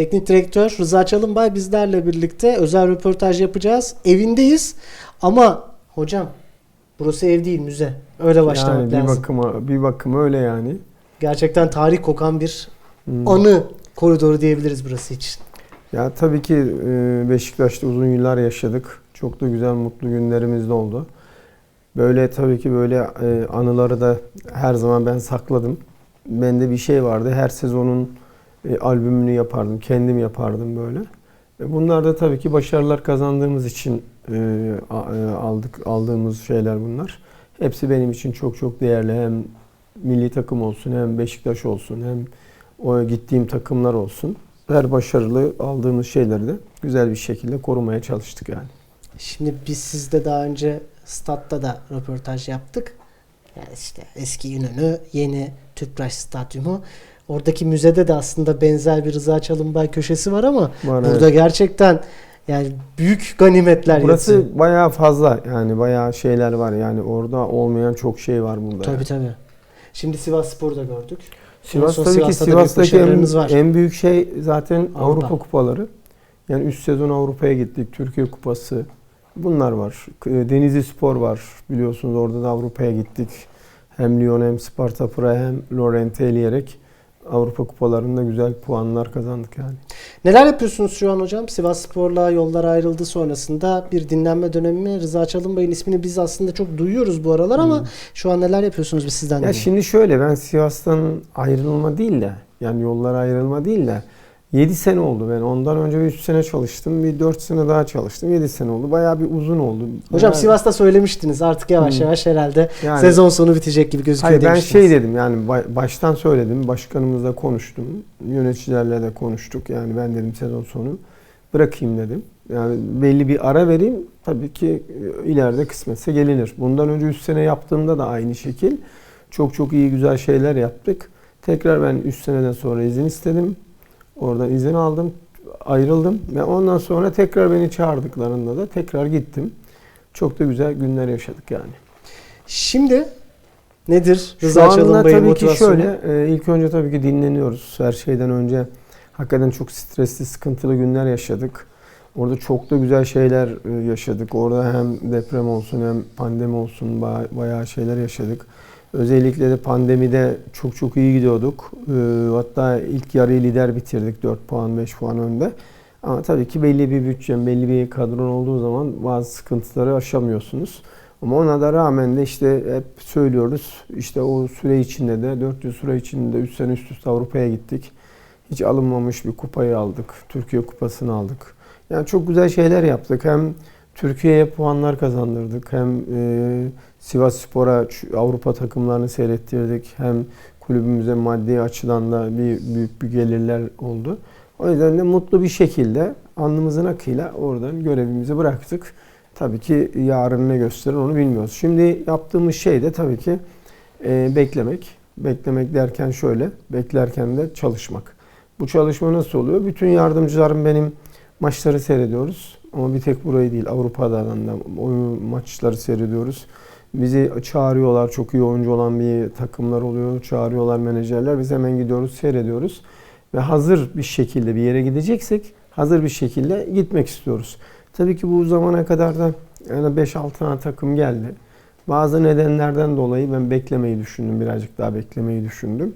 Teknik direktör Rıza Çalınbay bizlerle birlikte özel röportaj yapacağız. Evindeyiz ama hocam burası ev değil müze. Öyle başlamak Yani bir lazım. bakıma bir bakıma öyle yani. Gerçekten tarih kokan bir Hmm. anı koridoru diyebiliriz burası için. Ya tabii ki e, Beşiktaş'ta uzun yıllar yaşadık. Çok da güzel mutlu günlerimiz de oldu. Böyle tabii ki böyle e, anıları da her zaman ben sakladım. Bende bir şey vardı. Her sezonun e, albümünü yapardım. Kendim yapardım böyle. E, bunlar da tabii ki başarılar kazandığımız için e, e, aldık aldığımız şeyler bunlar. Hepsi benim için çok çok değerli. Hem milli takım olsun, hem Beşiktaş olsun, hem o gittiğim takımlar olsun. Her başarılı aldığımız şeyleri de güzel bir şekilde korumaya çalıştık yani. Şimdi biz sizde daha önce statta da röportaj yaptık. Yani işte eski İnönü, yeni Tüpraş Stadyumu. Oradaki müzede de aslında benzer bir Rıza Çalınbay köşesi var ama Var, burada evet. gerçekten yani büyük ganimetler Burası yatıyor. bayağı fazla yani bayağı şeyler var yani orada olmayan çok şey var burada. Tabii yani. tabii. Şimdi Sivas Spor'da gördük. Sivas tabii ki Sivas'ta büyük Sivas'taki en, var. en büyük şey zaten Avrupa. Avrupa. kupaları. Yani üst sezon Avrupa'ya gittik. Türkiye Kupası. Bunlar var. K- Denizli Spor var. Biliyorsunuz orada da Avrupa'ya gittik. Hem Lyon hem Sparta Praha hem Lorent'i eleyerek Avrupa kupalarında güzel puanlar kazandık yani. Neler yapıyorsunuz şu an hocam? Sivas Spor'la yollar ayrıldı sonrasında bir dinlenme dönemi mi? Rıza Çalınbay'ın ismini biz aslında çok duyuyoruz bu aralar ama şu an neler yapıyorsunuz biz sizden Ya şimdi şöyle ben Sivas'tan ayrılma değil de yani yollara ayrılma değil de 7 sene oldu ben. Ondan önce bir 3 sene çalıştım. Bir 4 sene daha çalıştım. 7 sene oldu. Bayağı bir uzun oldu. Hocam Bayağı- Sivas'ta söylemiştiniz artık yavaş Hmm. yavaş herhalde Yani- sezon sonu bitecek gibi gözüküyor Hayır ben demiştiniz. şey dedim yani ba- baştan söyledim. Başkanımızla konuştum. Yöneticilerle de konuştuk. Yani ben dedim sezon sonu bırakayım dedim. Yani belli bir ara vereyim. Tabii ki e, ileride kısmetse gelinir. Bundan önce 3 sene yaptığımda da aynı şekil. Çok çok iyi güzel şeyler yaptık. Tekrar ben 3 seneden sonra izin istedim. Oradan izin aldım. Ayrıldım. Ve ondan sonra tekrar beni çağırdıklarında da tekrar gittim. Çok da güzel günler yaşadık yani. Şimdi nedir Şu Rıza Çalınbay'ın tabii ki şöyle, e, ilk önce tabii ki dinleniyoruz. Her şeyden önce hakikaten çok stresli, sıkıntılı günler yaşadık. Orada çok da güzel şeyler e, yaşadık. Orada hem deprem olsun hem pandemi olsun ba- bayağı şeyler yaşadık. Özellikle de pandemide çok çok iyi gidiyorduk. E, Hatta ilk yarıyı lider bitirdik 4 puan 5 puan önde. Ama tabii ki belli bir bütçen, belli bir kadron olduğu zaman bazı sıkıntıları aşamıyorsunuz. Ama ona da rağmen de işte hep söylüyoruz. İşte o süre içinde de 400 süre içinde 3 sene üst üste Avrupa'ya gittik. Hiç alınmamış bir kupayı aldık. Türkiye kupasını aldık. Yani çok güzel şeyler yaptık. Hem Türkiye'ye puanlar kazandırdık. Hem e, Sivas Spor'a Avrupa takımlarını seyrettirdik. Hem kulübümüze maddi açıdan da bir büyük bir gelirler oldu. O yüzden de mutlu bir şekilde alnımızın akıyla oradan görevimizi bıraktık. Tabii ki yarın ne gösterir onu bilmiyoruz. Şimdi yaptığımız şey de tabii ki e, beklemek. Beklemek derken şöyle, beklerken de çalışmak. Bu çalışma nasıl oluyor? Bütün yardımcılarım benim maçları seyrediyoruz. Ama bir tek burayı değil, Avrupa'dan da maçları seyrediyoruz. Bizi çağırıyorlar, çok iyi oyuncu olan bir takımlar oluyor. Çağırıyorlar menajerler. Biz hemen gidiyoruz, seyrediyoruz. Ve hazır bir şekilde bir yere gideceksek hazır bir şekilde gitmek istiyoruz. Tabii ki bu zamana kadar da yani 5-6 tane takım geldi. Bazı nedenlerden dolayı ben beklemeyi düşündüm. Birazcık daha beklemeyi düşündüm.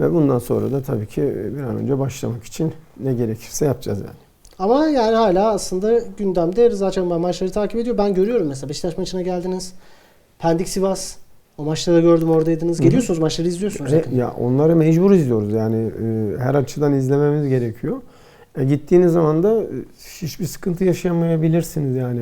Ve bundan sonra da tabii ki bir an önce başlamak için ne gerekirse yapacağız yani. Ama yani hala aslında gündemde Rıza Çalınbay maçları takip ediyor. Ben görüyorum mesela Beşiktaş maçına geldiniz. Pendik Sivas. O maçları gördüm oradaydınız. Geliyorsunuz maçları izliyorsunuz. E, ya onları mecbur izliyoruz yani e, her açıdan izlememiz gerekiyor. E, gittiğiniz zaman da e, hiçbir sıkıntı yaşamayabilirsiniz yani.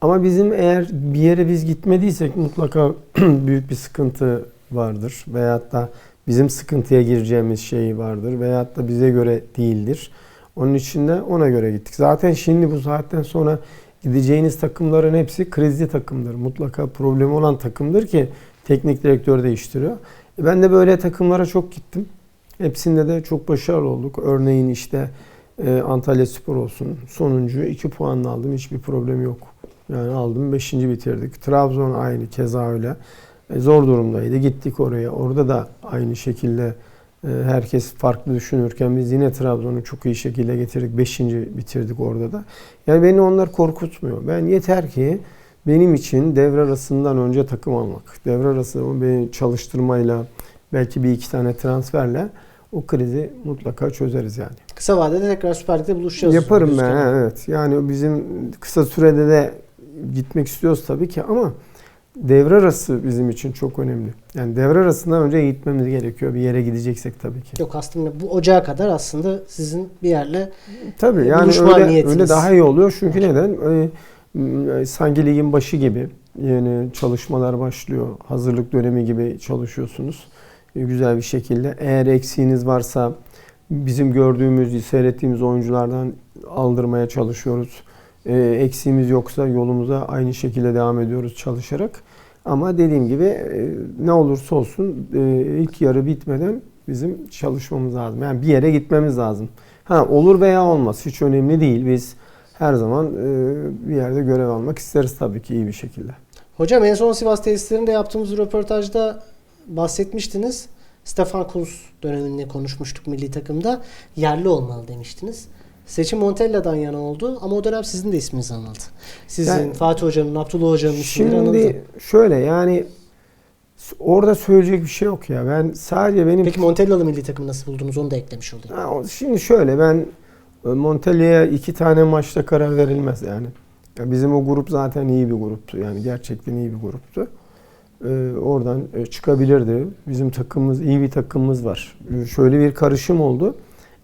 Ama bizim eğer bir yere biz gitmediysek mutlaka büyük bir sıkıntı vardır. Veyahut da bizim sıkıntıya gireceğimiz şey vardır. Veyahut da bize göre değildir. Onun için de ona göre gittik. Zaten şimdi bu saatten sonra gideceğiniz takımların hepsi krizli takımdır. Mutlaka problemi olan takımdır ki teknik direktör değiştiriyor. E, Ben de böyle takımlara çok gittim. Hepsinde de çok başarılı olduk. Örneğin işte e, Antalya Spor olsun. Sonuncu 2 puanla aldım. Hiçbir problem yok. Yani aldım 5. bitirdik. Trabzon aynı keza öyle. E, zor durumdaydı. Gittik oraya. Orada da aynı şekilde Herkes farklı düşünürken biz yine Trabzon'u çok iyi şekilde getirdik. Beşinci bitirdik orada da. Yani beni onlar korkutmuyor. Ben yeter ki benim için devre arasından önce takım almak. Devre arası beni çalıştırmayla belki bir iki tane transferle o krizi mutlaka çözeriz yani. Kısa vadede tekrar Süper Lig'de buluşacağız. Yaparım ben evet. Yani bizim kısa sürede de gitmek istiyoruz tabii ki ama devre arası bizim için çok önemli. Yani devre arasından önce gitmemiz gerekiyor bir yere gideceksek tabii ki. Yok aslında bu ocağa kadar aslında sizin bir yerle Tabii yani Buluşma öyle, niyetiniz öyle daha iyi oluyor. Çünkü var. neden? Ee, sanki ligin başı gibi yani çalışmalar başlıyor. Hazırlık dönemi gibi çalışıyorsunuz. Ee, güzel bir şekilde. Eğer eksiğiniz varsa bizim gördüğümüz, seyrettiğimiz oyunculardan aldırmaya çalışıyoruz. Ee, eksiğimiz yoksa yolumuza aynı şekilde devam ediyoruz çalışarak. Ama dediğim gibi e, ne olursa olsun e, ilk yarı bitmeden bizim çalışmamız lazım. Yani bir yere gitmemiz lazım. Ha olur veya olmaz hiç önemli değil. Biz her zaman e, bir yerde görev almak isteriz tabii ki iyi bir şekilde. Hocam en son Sivas tesislerinde yaptığımız röportajda bahsetmiştiniz. Stefan Kuntz döneminde konuşmuştuk milli takımda. Yerli olmalı demiştiniz. Seçim Montella'dan yana oldu ama o dönem sizin de isminiz anıldı. Sizin, Yani- Fatih Hoca'nın, Abdullah Hoca'nın isimleri anıldı. Şimdi şöyle yani orada söyleyecek bir şey yok ya. Ben sadece benim Peki Montella'lı milli takımı nasıl buldunuz onu da eklemiş olayım. Ha, Şimdi şöyle ben e, Montella'ya iki tane maçta karar verilmez yani. Ya bizim o grup zaten iyi bir gruptu. Yani gerçekten iyi bir gruptu. Ee, oradan e, çıkabilirdi. Bizim takımımız iyi bir takımımız var. Ee, Şöyle bir karışım oldu.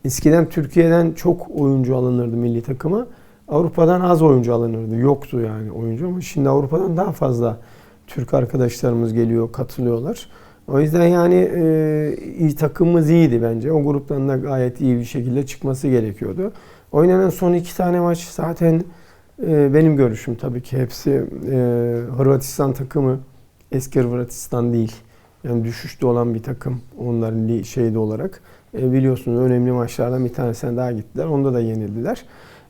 Eskiden Türkiye'den çok oyuncu alınırdı milli takıma. Avrupa'dan az oyuncu alınırdı. Yoktu yani oyuncu ama şimdi Avrupa'dan daha fazla Türk arkadaşlarımız geliyor, katılıyorlar. O yüzden yani e, iyi takımımız iyiydi bence. O gruptan da gayet iyi bir şekilde çıkması gerekiyordu. Oynanan son iki tane maç zaten e, benim görüşüm tabii ki hepsi e, Hırvatistan takımı eski Hırvatistan değil. Yani düşüşte olan bir takım onların li- şeyde olarak. E, biliyorsunuz önemli maçlardan bir tanesine daha gittiler. Onda da yenildiler.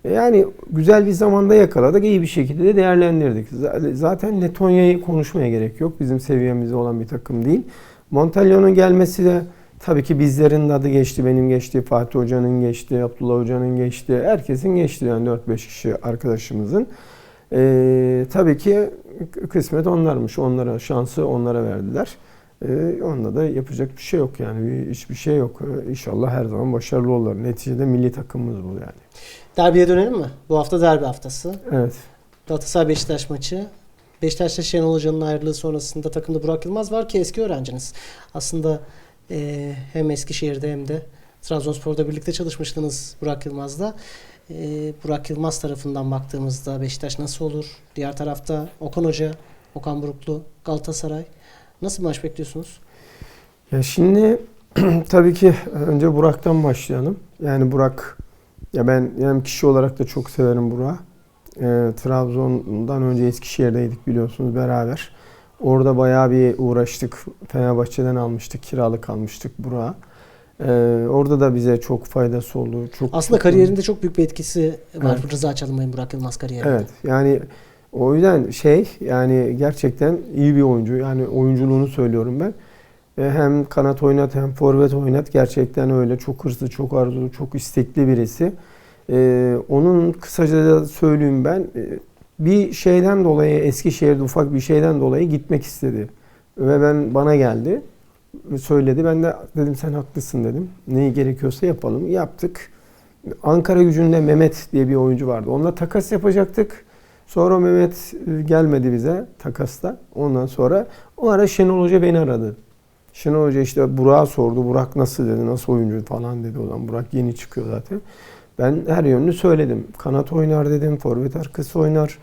E, yani güzel bir zamanda yakaladık. iyi bir şekilde de değerlendirdik. Zaten Letonya'yı konuşmaya gerek yok. Bizim seviyemizde olan bir takım değil. Montaglio'nun gelmesi de tabii ki bizlerin adı geçti. Benim geçti, Fatih Hoca'nın geçti, Abdullah Hoca'nın geçti. Herkesin geçti yani 4-5 kişi arkadaşımızın. E, tabii ki kısmet onlarmış. Onlara şansı onlara verdiler. Ee, onda da yapacak bir şey yok yani Bir- hiçbir şey yok. Ee, İnşallah her zaman başarılı olurlar. Neticede milli takımımız bu yani. Derbiye dönelim mi? Bu hafta derbi haftası. Evet. Galatasaray Beşiktaş maçı. Beşiktaş'ta Şenol Hoca'nın ayrılığı sonrasında takımda Burak Yılmaz var ki eski öğrenciniz. Aslında e, hem Eskişehir'de hem de Trabzonspor'da birlikte çalışmıştınız Burak Yılmaz'la. E, Burak Yılmaz tarafından baktığımızda Beşiktaş nasıl olur? Diğer tarafta Okan Hoca, Okan Buruklu, Galatasaray. Nasıl bir maç bekliyorsunuz? Ya şimdi tabii ki önce Burak'tan başlayalım. Yani Burak ya ben hem kişi olarak da çok severim Burak'ı. Ee, Trabzon'dan önce Eskişehir'deydik biliyorsunuz beraber. Orada bayağı bir uğraştık. Fenerbahçe'den almıştık, kiralık almıştık Burak'ı. Ee, orada da bize çok faydası oldu. Çok Aslında çok- kariyerinde çok büyük bir etkisi var Evet. Rıza Çalınbay'ın Burak Yılmaz kariyerinde. Evet yani o yüzden şey yani gerçekten iyi bir oyuncu. Yani oyunculuğunu söylüyorum ben. E, Hem kanat oynat hem forvet oynat. Gerçekten öyle. Çok hırslı, çok arzulu, çok istekli birisi. E, onun kısaca da söyleyeyim ben. e, bir şeyden dolayı Eskişehir'de ufak bir şeyden dolayı gitmek istedi. Ve ben bana geldi. Söyledi. Ben de dedim sen haklısın dedim. Neyi gerekiyorsa yapalım. Yaptık. Ankara gücünde Mehmet diye bir oyuncu vardı. Onunla takas yapacaktık. Sonra Mehmet e, gelmedi bize takasta. Ondan sonra o ara Şenol Hoca beni aradı. Şenol Hoca işte Burak'a sordu. Burak nasıl dedi, nasıl oyuncu falan dedi o zaman. Burak yeni çıkıyor zaten. Ben her yönünü söyledim. Kanat oynar dedim, forvet arkası oynar.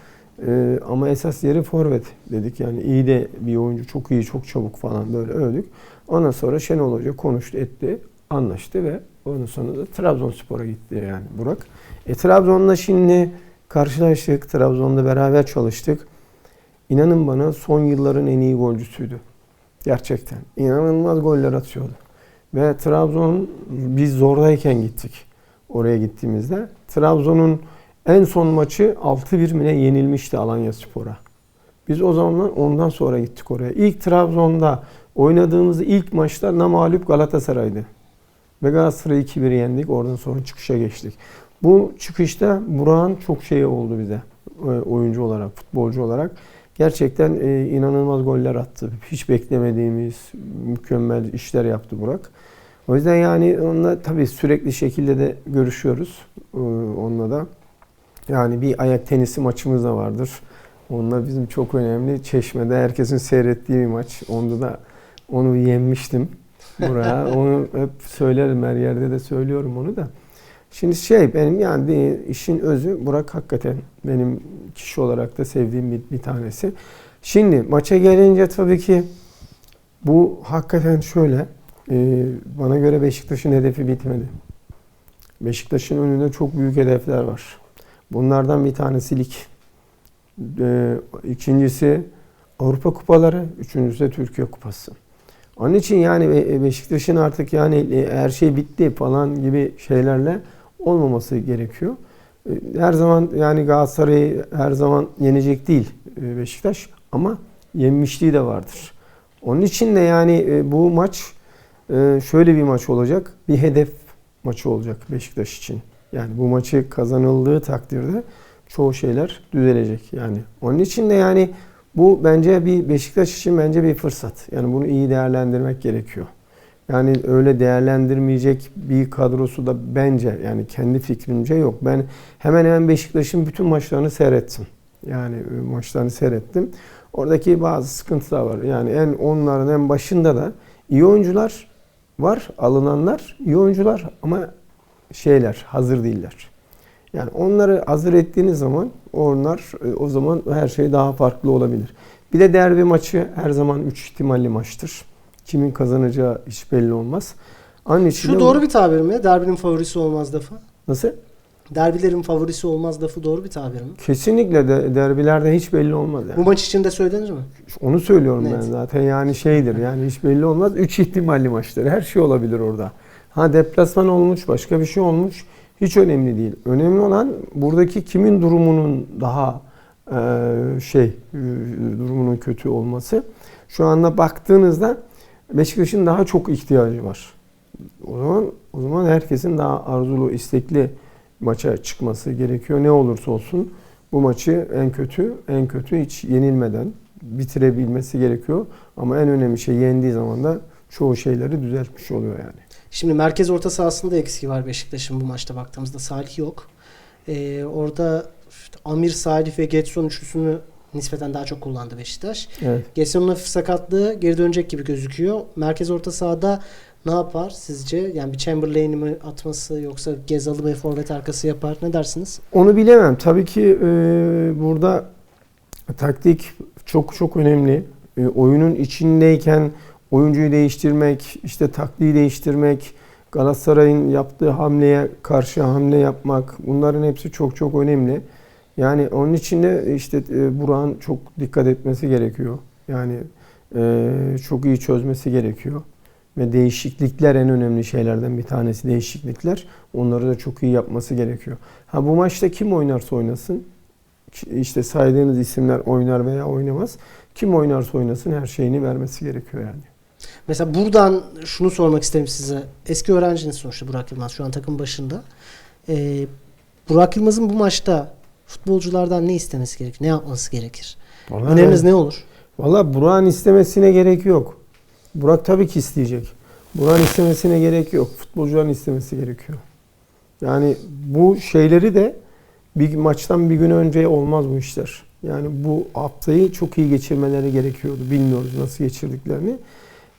Ee, ama esas yeri forvet dedik. Yani iyi de bir oyuncu, çok iyi, çok çabuk falan böyle övdük. Ondan sonra Şenol Hoca konuştu, etti, anlaştı ve ondan sonra da Trabzonspor'a gitti yani Burak. E, Trabzon'la şimdi karşılaştık. Trabzon'da beraber çalıştık. İnanın bana son yılların en iyi golcüsüydü. Gerçekten. İnanılmaz goller atıyordu. Ve Trabzon biz zordayken gittik. Oraya gittiğimizde. Trabzon'un en son maçı 6-1 mi yenilmişti Alanya Spor'a. Biz o zaman ondan sonra gittik oraya. İlk Trabzon'da oynadığımız ilk maçta namağlup Galatasaray'dı. Ve Galatasaray'ı 2-1 yendik. Oradan sonra çıkışa geçtik. Bu çıkışta Burak'ın çok şeyi oldu bize. e, Oyuncu olarak, futbolcu olarak. Gerçekten e, inanılmaz goller attı. Hiç beklemediğimiz mükemmel işler yaptı Burak. O yüzden yani onunla tabii sürekli şekilde de görüşüyoruz. e, Onunla da. Yani bir ayak tenisi maçımız da vardır. Onunla bizim çok önemli. Çeşme'de herkesin seyrettiği bir maç. Onda da onu yenmiştim buraya. onu hep söylerim her yerde de söylüyorum onu da. Şimdi şey benim yani işin özü Burak hakikaten benim kişi olarak da sevdiğim bir, bir tanesi. Şimdi maça gelince tabii ki bu hakikaten şöyle e, bana göre Beşiktaş'ın hedefi bitmedi. Beşiktaş'ın önünde çok büyük hedefler var. Bunlardan bir tanesi lig. E, ikincisi Avrupa kupaları, üçüncüsü de Türkiye kupası. Onun için yani Be- Beşiktaş'ın artık yani e, her şey bitti falan gibi şeylerle olmaması gerekiyor. E, Her zaman yani Galatasaray'ı her zaman yenecek değil e, Beşiktaş ama yenmişliği de vardır. Onun için de yani e, bu maç şöyle bir maç olacak. Bir hedef maçı olacak Beşiktaş için. Yani bu maçı kazanıldığı takdirde çoğu şeyler düzelecek yani. Onun için de yani bu bence bir Beşiktaş için bence bir fırsat. Yani bunu iyi değerlendirmek gerekiyor. Yani öyle değerlendirmeyecek bir kadrosu da bence yani kendi fikrimce yok. Ben hemen hemen Beşiktaş'ın bütün maçlarını seyrettim. Yani e, maçlarını seyrettim. Oradaki bazı sıkıntılar var. Yani en onların en başında da iyi oyuncular var, alınanlar iyi oyuncular ama şeyler hazır değiller. Yani onları hazır ettiğiniz zaman onlar e, o zaman her şey daha farklı olabilir. Bir de derbi maçı her zaman 3 ihtimalli maçtır. Kimin kazanacağı hiç belli olmaz. İçin Şu doğru bir tabir mi? Derbinin favorisi olmaz lafı. Nasıl? Derbilerin favorisi olmaz lafı doğru bir tabir mi? Kesinlikle de derbilerde hiç belli olmaz yani. Bu maç için de söylenir mi? Onu söylüyorum ben Evet. zaten yani şeydir yani hiç belli olmaz. Üç ihtimalli maçlar. Her şey olabilir orada. Ha deplasman olmuş başka bir şey olmuş. Hiç önemli değil. Önemli olan buradaki kimin durumunun daha e, şey e, durumunun kötü olması. Şu anda baktığınızda Beşiktaş'ın daha çok ihtiyacı var. O zaman o zaman herkesin daha arzulu, istekli maça çıkması gerekiyor. Ne olursa olsun bu maçı en kötü en kötü hiç yenilmeden bitirebilmesi gerekiyor. Ama en önemli şey yendiği zaman da çoğu şeyleri düzeltmiş oluyor yani. Şimdi merkez orta sahasında eksiği var Beşiktaş'ın bu maçta baktığımızda. Salih yok. Ee, orada işte Amir, Salih ve Getson üçlüsünü nispeten daha çok kullandı Beşiktaş. Evet. Getson'un hafif sakatlığı geri dönecek gibi gözüküyor. Merkez orta sahada ne yapar sizce? Yani bir Chamberlain'i mi atması yoksa Gezal'ı ve forvet arkası yapar. Ne dersiniz? Onu bilemem. Tabii ki e, burada taktik çok çok önemli. E, oyunun içindeyken oyuncuyu değiştirmek, işte taktiği değiştirmek, Galatasaray'ın yaptığı hamleye karşı hamle yapmak bunların hepsi çok çok önemli. Yani onun için de işte e, Burak'ın çok dikkat etmesi gerekiyor. Yani e, çok iyi çözmesi gerekiyor. Ve değişiklikler en önemli şeylerden bir tanesi değişiklikler. Onları da çok iyi yapması gerekiyor. Ha bu maçta kim oynarsa oynasın işte saydığınız isimler oynar veya oynamaz. Kim oynarsa oynasın her şeyini vermesi gerekiyor yani. Mesela buradan şunu sormak isterim size. Eski öğrenciniz sonuçta Burak Yılmaz. Şu an takım başında. Ee, Burak Yılmaz'ın bu maçta futbolculardan ne istemesi gerekir? Ne yapması gerekir? Vallahi Öneriniz ne olur? Valla Burak'ın istemesine gerek yok. Burak tabii ki isteyecek. Burak'ın istemesine gerek yok. Futbolcuların istemesi gerekiyor. Yani bu şeyleri de bir maçtan bir gün önce olmaz bu işler. Yani bu haftayı çok iyi geçirmeleri gerekiyordu. Bilmiyoruz nasıl geçirdiklerini.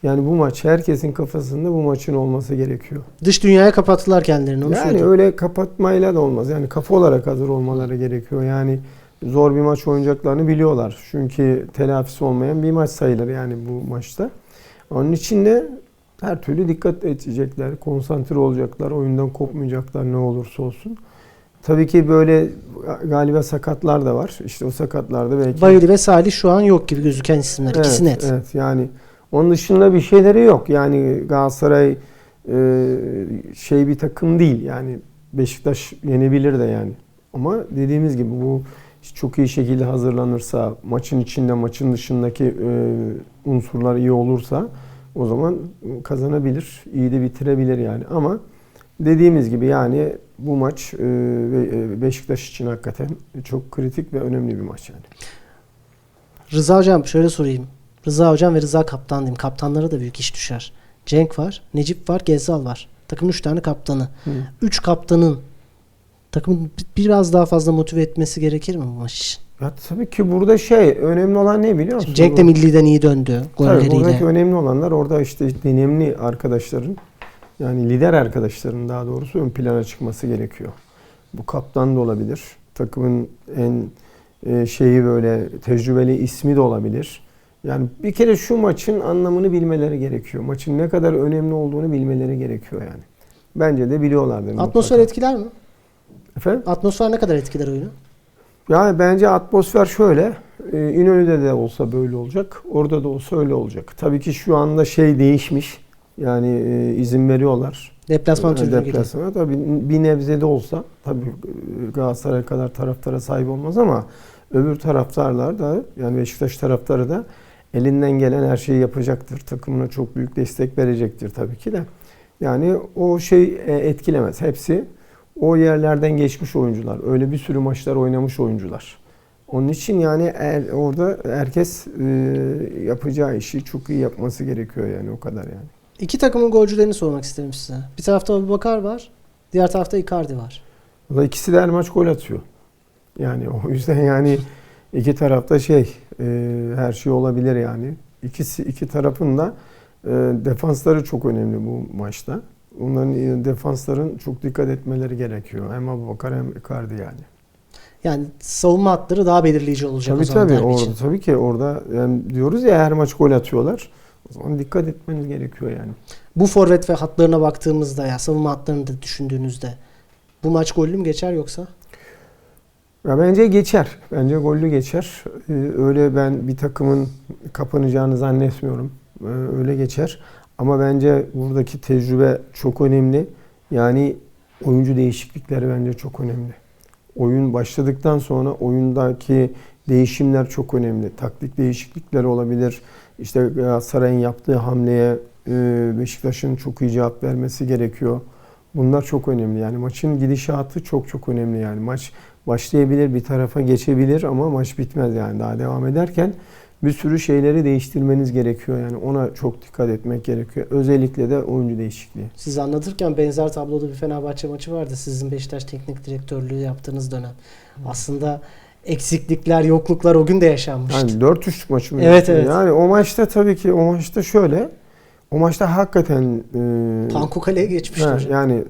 Yani bu maç herkesin kafasında bu maçın olması gerekiyor. Dış dünyaya kapattılar kendilerini. Onu Yani söyleyeyim. öyle kapatmayla da olmaz. Yani kafa olarak hazır olmaları gerekiyor. Yani zor bir maç oynayacaklarını biliyorlar. Çünkü telafisi olmayan bir maç sayılır yani bu maçta. Onun için de her türlü dikkat edecekler, konsantre olacaklar, oyundan kopmayacaklar ne olursa olsun. Tabii ki böyle galiba sakatlar da var. İşte o sakatlarda belki... Bayıldı ve Salih şu an yok gibi gözüken isimler. Evet, İkisi net. Evet yani onun dışında bir şeyleri yok. Yani Galatasaray e, şey bir takım değil. Yani Beşiktaş yenebilir de yani. Ama dediğimiz gibi bu çok iyi şekilde hazırlanırsa, maçın içinde, maçın dışındaki e, unsurlar iyi olursa o zaman kazanabilir, iyi de bitirebilir yani. Ama dediğimiz gibi yani bu maç e, e, Beşiktaş için hakikaten çok kritik ve önemli bir maç yani. Rıza hocam şöyle sorayım. Rıza hocam ve Rıza kaptan diyeyim. Kaptanlara da büyük iş düşer. Cenk var, Necip var, Gezzal var. Takımın 3 tane kaptanı. Hı. 3 kaptanın takımı bi- biraz daha fazla motive etmesi gerekir mi bu maç için? Ya tabii ki burada şey önemli olan ne biliyor musun? Şimdi Cenk de milliden iyi döndü Tabii buradaki golleriyle. önemli olanlar orada işte deneyimli arkadaşların yani lider arkadaşların daha doğrusu ön plana çıkması gerekiyor. Bu kaptan da olabilir. Takımın en e, şeyi böyle tecrübeli ismi de olabilir. Yani bir kere şu maçın anlamını bilmeleri gerekiyor. Maçın ne kadar önemli olduğunu bilmeleri gerekiyor yani. Bence de biliyorlardır. Atmosfer mutlaka. etkiler mi? Efendim? Atmosfer ne kadar etkiler oyunu? Yani bence atmosfer şöyle. e, İnönü'de de olsa böyle olacak. Orada da olsa öyle olacak. Tabii ki şu anda şey değişmiş. Yani e, izin veriyorlar. Deplasman tribünü gibi. Deplasmana. Tabii bir nebze de olsa tabii e, Galatasaray kadar taraftara sahip olmaz ama öbür taraftarlar da yani Beşiktaş taraftarı da elinden gelen her şeyi yapacaktır. Takımına çok büyük destek verecektir tabii ki de. Yani o şey e, etkilemez. Hepsi o yerlerden geçmiş oyuncular. Öyle bir sürü maçlar oynamış oyuncular. Onun için yani er, orada herkes e, yapacağı işi çok iyi yapması gerekiyor yani o kadar yani. İki takımın golcülerini sormak isterim size. Bir tarafta Abubakar var. Diğer tarafta Icardi var. Da ikisi de her maç gol atıyor. Yani o yüzden yani iki tarafta şey e, her şey olabilir yani. İkisi iki tarafın da e, defansları çok önemli bu maçta. Onların e, defansların çok dikkat etmeleri gerekiyor. Hem Abubakar hem Icardi yani. Yani savunma hatları daha belirleyici olacak o Tabii zaman tabii derbi için. orada tabii ki orada yani diyoruz ya her maç gol atıyorlar. O zaman dikkat etmeniz gerekiyor yani. Bu forvet ve hatlarına baktığımızda ya savunma hatlarını da düşündüğünüzde bu maç gollü mü geçer yoksa? Ya bence geçer. Bence gollü geçer. Ee, öyle ben bir takımın kapanacağını zannetmiyorum. Ee, öyle geçer. Ama bence buradaki tecrübe çok önemli. Yani oyuncu değişiklikleri bence çok önemli. Oyun başladıktan sonra oyundaki değişimler çok önemli. Taktik değişiklikleri olabilir. İşte Galatasaray'ın yaptığı hamleye e, Beşiktaş'ın çok iyi cevap vermesi gerekiyor. Bunlar çok önemli. Yani maçın gidişatı çok çok önemli yani. Maç başlayabilir, bir tarafa geçebilir ama maç bitmez yani. Daha devam ederken bir sürü şeyleri değiştirmeniz gerekiyor. Yani ona çok dikkat etmek gerekiyor. Özellikle de oyuncu değişikliği. Siz anlatırken benzer tabloda bir Fenerbahçe maçı vardı. Sizin Beşiktaş teknik direktörlüğü yaptığınız dönem. Aslında eksiklikler, yokluklar o gün de yaşanmıştı. Yani 4-3 maçı mı? Evet, evet. Yani o maçta tabii ki o maçta şöyle. O maçta hakikaten e, Panko kaleye geçmişti hocam. yani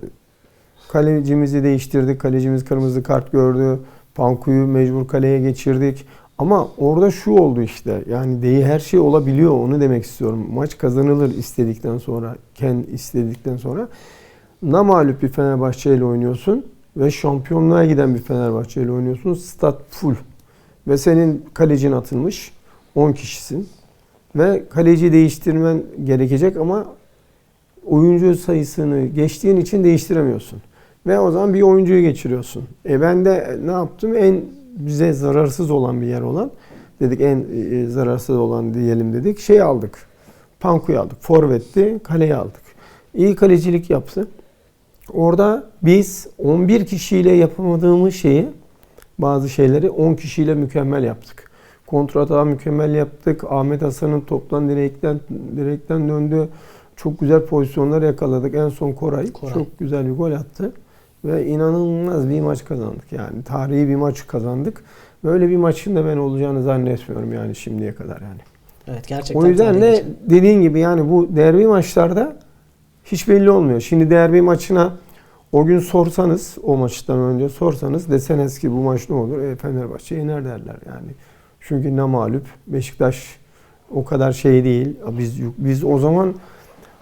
kalecimizi değiştirdik. Kalecimiz kırmızı kart gördü. Panku'yu mecbur kaleye geçirdik. Ama orada şu oldu işte. Yani değil her şey olabiliyor. Onu demek istiyorum. Maç kazanılır istedikten sonra, ken istedikten sonra. Namalup bir Fenerbahçe ile oynuyorsun ve şampiyonluğa giden bir Fenerbahçe ile oynuyorsun. Stat full. Ve senin kalecin atılmış. 10 kişisin. Ve kaleci değiştirmen gerekecek ama oyuncu sayısını geçtiğin için değiştiremiyorsun. Ve o zaman bir oyuncuyu geçiriyorsun. E ben de ne yaptım? En bize zararsız olan bir yer olan dedik en e, zararsız olan diyelim dedik. Şey aldık. Panku'yu aldık. Forvet'ti. Kaleyi aldık. İyi kalecilik yaptı. Orada biz 11 kişiyle yapamadığımız şeyi bazı şeyleri 10 kişiyle mükemmel yaptık. Kontrata mükemmel yaptık. Ahmet Hasan'ın toptan direkten direkten döndü. Çok güzel pozisyonlar yakaladık. En son Koray, Koray. çok güzel bir gol attı. Ve inanılmaz bir maç kazandık yani. Tarihi bir maç kazandık. Böyle bir maçın da ben olacağını zannetmiyorum yani şimdiye kadar yani. Evet gerçekten. O yüzden de geçen. dediğin gibi yani bu derbi maçlarda hiç belli olmuyor. Şimdi derbi maçına o gün sorsanız o maçtan önce sorsanız deseniz ki bu maç ne olur? E, Fenerbahçe yener derler yani. Çünkü ne mağlup Beşiktaş o kadar şey değil. Biz biz o zaman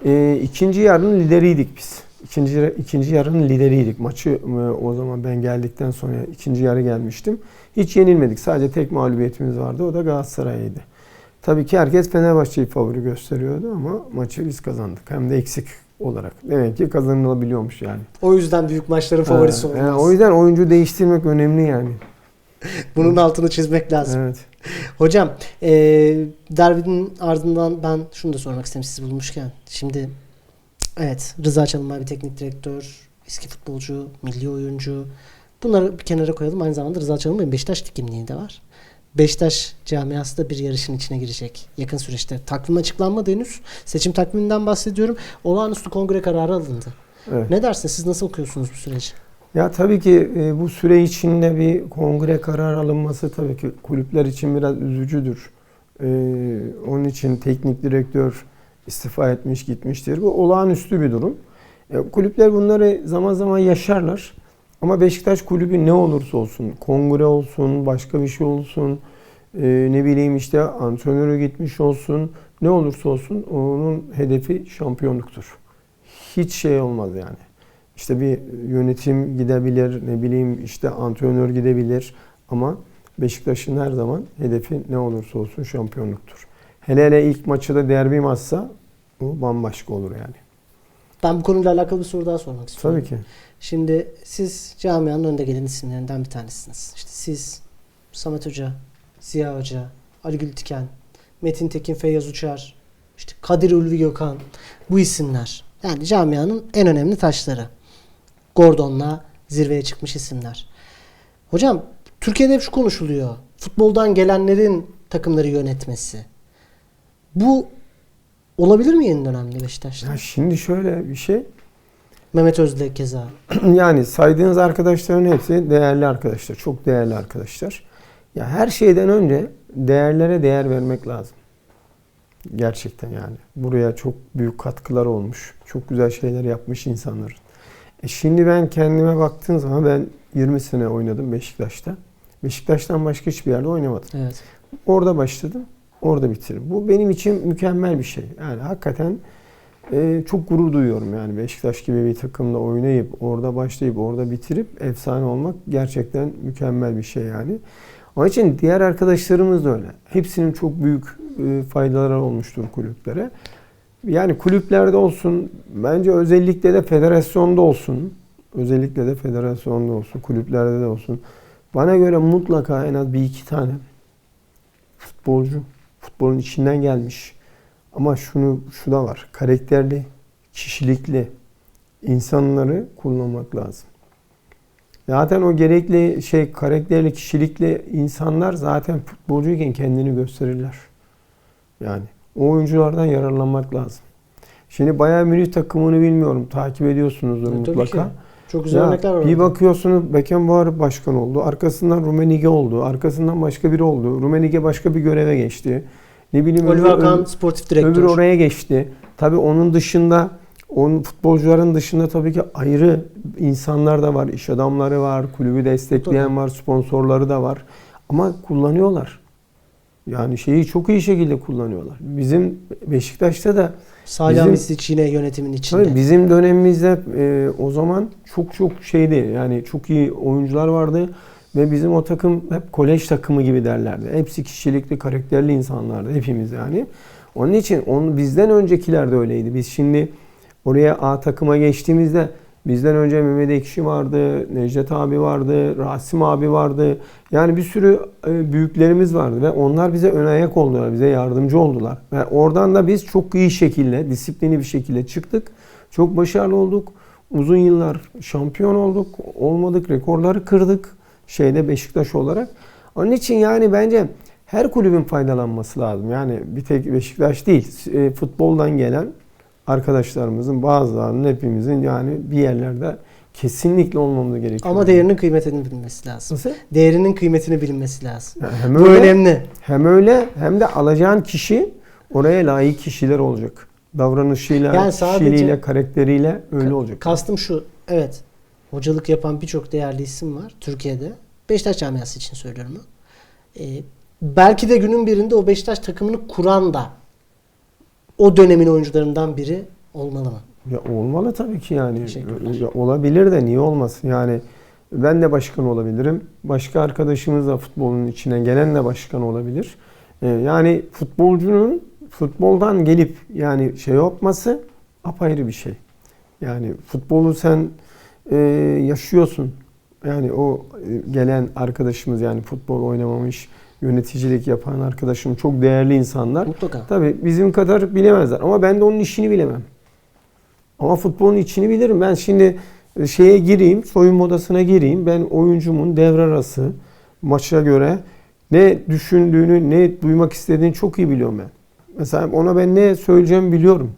e, ikinci yarının lideriydik biz. İkinci, ikinci yarının lideriydik. Maçı e, o zaman ben geldikten sonra ikinci yarı gelmiştim. Hiç yenilmedik. Sadece tek mağlubiyetimiz vardı. O da Galatasaray'dı. Tabii ki herkes Fenerbahçe'yi favori gösteriyordu ama maçı biz kazandık. Hem de eksik olarak. Demek ki kazanılabiliyormuş yani. O yüzden büyük maçların favorisi olmaz. yani o yüzden oyuncu değiştirmek önemli yani. Bunun altını çizmek lazım. Evet. Hocam, e, derbinin ardından ben şunu da sormak istedim sizi bulmuşken. Şimdi evet Rıza Çalınbay bir teknik direktör, eski futbolcu, milli oyuncu. Bunları bir kenara koyalım. Aynı zamanda Rıza Çalınbay'ın Beşiktaş kimliği de var. Beşiktaş camiası da bir yarışın içine girecek yakın süreçte. Takvim açıklanmadı henüz. Seçim takviminden bahsediyorum. Olağanüstü kongre kararı alındı. evet. Ne dersiniz? Siz nasıl okuyorsunuz bu süreci? Ya tabii ki e, bu süre içinde bir kongre karar alınması tabii ki kulüpler için biraz üzücüdür. E, onun için teknik direktör istifa etmiş gitmiştir. Bu olağanüstü bir durum. E, kulüpler bunları zaman zaman yaşarlar. Ama Beşiktaş kulübü ne olursa olsun, kongre olsun, başka bir şey olsun, e, ne bileyim işte antrenörü gitmiş olsun, ne olursa olsun onun hedefi şampiyonluktur. Hiç şey olmaz yani. İşte bir yönetim gidebilir, ne bileyim işte antrenör gidebilir ama Beşiktaş'ın her zaman hedefi ne olursa olsun şampiyonluktur. Hele hele ilk maçı da derbi maçsa bu bambaşka olur yani. Ben bu konuyla alakalı bir soru daha sormak istiyorum. Tabii ki. Şimdi siz camianın önde gelen isimlerinden bir tanesiniz. İşte siz, Samet Hoca, Ziya Hoca, Ali Gültiken, Metin Tekin, Feyyaz Uçar, işte Kadir Ulvi Gökhan bu isimler. Yani camianın en önemli taşları. Gordon'la zirveye çıkmış isimler. Hocam Türkiye'de hep şu konuşuluyor. Futboldan gelenlerin takımları yönetmesi. Bu olabilir mi yeni dönemde Beşiktaş'ta? Ya şimdi şöyle bir şey. Mehmet Özde keza. yani saydığınız arkadaşların hepsi değerli arkadaşlar. Çok değerli arkadaşlar. Ya her şeyden önce değerlere değer vermek lazım. Gerçekten yani. Buraya çok büyük katkılar olmuş. Çok güzel şeyler yapmış insanların. E şimdi ben kendime baktığım zaman ben 20 sene oynadım Beşiktaş'ta. Beşiktaş'tan başka hiçbir yerde oynamadım. Evet. Orada başladım, orada bitirdim. Bu benim için mükemmel bir şey. Yani hakikaten e, çok gurur duyuyorum yani Beşiktaş gibi bir takımda oynayıp, orada başlayıp, orada bitirip efsane olmak gerçekten mükemmel bir şey yani. Onun için diğer arkadaşlarımız da öyle. Hepsinin çok büyük e, faydaları olmuştur kulüplere. Yani kulüplerde olsun, bence özellikle de federasyonda olsun. Özellikle de federasyonda olsun, kulüplerde de olsun. Bana göre mutlaka en az bir iki tane futbolcu, futbolun içinden gelmiş. Ama şunu şu da var. Karakterli, kişilikli insanları kullanmak lazım. Zaten o gerekli şey karakterli, kişilikli insanlar zaten futbolcuyken kendini gösterirler. Yani o oyunculardan yararlanmak lazım. Şimdi Bayern Münih takımını bilmiyorum. Takip ediyorsunuzdur tabii mutlaka. ki. Çok güzel Ya, örnekler var. Bir bakıyorsunuz Beckenbauer başkan oldu. Arkasından Rumenige oldu. Arkasından başka biri oldu. Rumenige başka bir göreve geçti. Ne bileyim Oliver öbür- Kahn sportif direktör. Öbür oraya geçti. Tabii onun dışında onun futbolcuların dışında tabii ki ayrı insanlar da var. iş adamları var, kulübü destekleyen Tabii. var, sponsorları da var. Ama kullanıyorlar. Yani şeyi çok iyi şekilde kullanıyorlar. Bizim Beşiktaş'ta da Salih Bizim- yine yönetimin içinde. Tabii bizim dönemimizde e, o zaman çok çok şeydi. Yani çok iyi oyuncular vardı ve bizim o takım hep kolej takımı gibi derlerdi. Hepsi kişilikli, karakterli insanlardı hepimiz yani. Onun için onu bizden öncekiler de öyleydi. Biz şimdi oraya A takıma geçtiğimizde bizden önce Mehmet Ekşi vardı, Necdet abi vardı, Rasim abi vardı. Yani bir sürü e, büyüklerimiz vardı ve onlar bize ön ayak oldular, bize yardımcı oldular. Ve oradan da biz çok iyi şekilde, disiplinli bir şekilde çıktık. Çok başarılı olduk. Uzun yıllar şampiyon olduk. Olmadık, rekorları kırdık şeyde Beşiktaş olarak. Onun için yani bence her kulübün faydalanması lazım. Yani bir tek Beşiktaş değil, e, futboldan gelen arkadaşlarımızın bazılarının hepimizin yani bir yerlerde kesinlikle olmamız gerekiyor. Ama değerinin kıymetini bilinmesi lazım. Nasıl? Değerinin kıymetini bilinmesi lazım. Yani hem Bu öyle, önemli. hem öyle hem de alacağın kişi oraya layık kişiler olacak. Davranışıyla, Yani sadece- kişiliğiyle, karakteriyle öyle olacak. Kastım şu. Evet. Hocalık yapan birçok değerli isim var Türkiye'de. Beşiktaş camiası için söylüyorum. Ee, belki de günün birinde o Beşiktaş takımını kuran da o dönemin oyuncularından biri olmalı mı? Ya olmalı tabii ki yani. Ya olabilir de niye olmasın? Yani ben de başkan olabilirim. Başka arkadaşımız da futbolun içine gelen de başkan olabilir. Ee, yani futbolcunun futboldan gelip yani şey yapması apayrı bir şey. Yani futbolu sen e, yaşıyorsun. Yani o e, gelen arkadaşımız yani futbol oynamamış, yöneticilik yapan arkadaşım çok değerli insanlar. Mutlaka. Tabii bizim kadar bilemezler ama ben de onun işini bilemem. Ama futbolun içini bilirim. Ben şimdi e, şeye gireyim, soyunma odasına gireyim. Ben oyuncumun devre arası maça göre ne düşündüğünü, ne duymak istediğini çok iyi biliyorum ben. Mesela ona ben ne söyleyeceğimi biliyorum.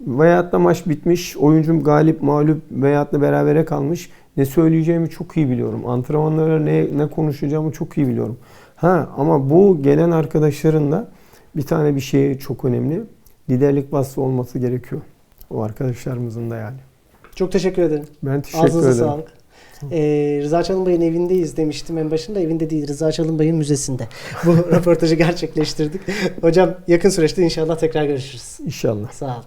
Veyahut da maç bitmiş, oyuncum galip, mağlup veyahut da berabere kalmış. Ne söyleyeceğimi çok iyi biliyorum. Antrenmanlara ne, ne konuşacağımı çok iyi biliyorum. Ha ama bu gelen arkadaşların da bir tane bir şey çok önemli. Liderlik vasfı olması gerekiyor. O arkadaşlarımızın da yani. Çok teşekkür ederim. Ben teşekkür Ağzınıza ederim. sağlık. Ee, Rıza Çalınbay'ın evindeyiz demiştim en başında. Evinde değil Rıza Çalınbay'ın müzesinde. Bu röportajı gerçekleştirdik. Hocam yakın süreçte inşallah tekrar görüşürüz. İnşallah. Sağ olun.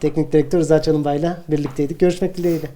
Teknik direktör Rıza Çalınbay'la birlikteydik. Görüşmek dileğiyle.